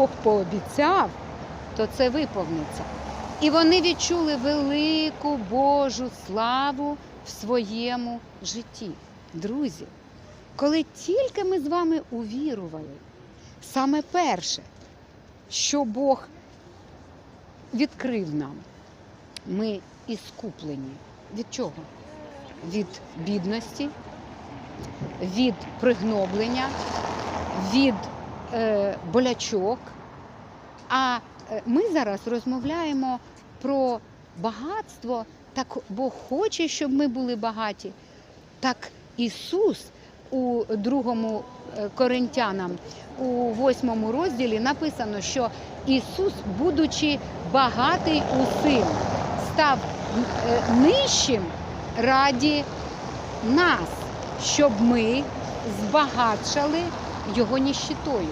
Бог пообіцяв, то це виповниться. І вони відчули велику Божу славу в своєму житті. Друзі, коли тільки ми з вами увірували, саме перше, що Бог відкрив нам, ми іскуплені. Від чого? Від бідності, від пригноблення, від болячок. А е, ми зараз розмовляємо про багатство, так Бог хоче, щоб ми були багаті. Так Ісус у другому е, Коринтянам у восьмому розділі написано, що Ісус, будучи багатий усім, став е, нижчим раді нас, щоб ми збагатшали його ніщитою.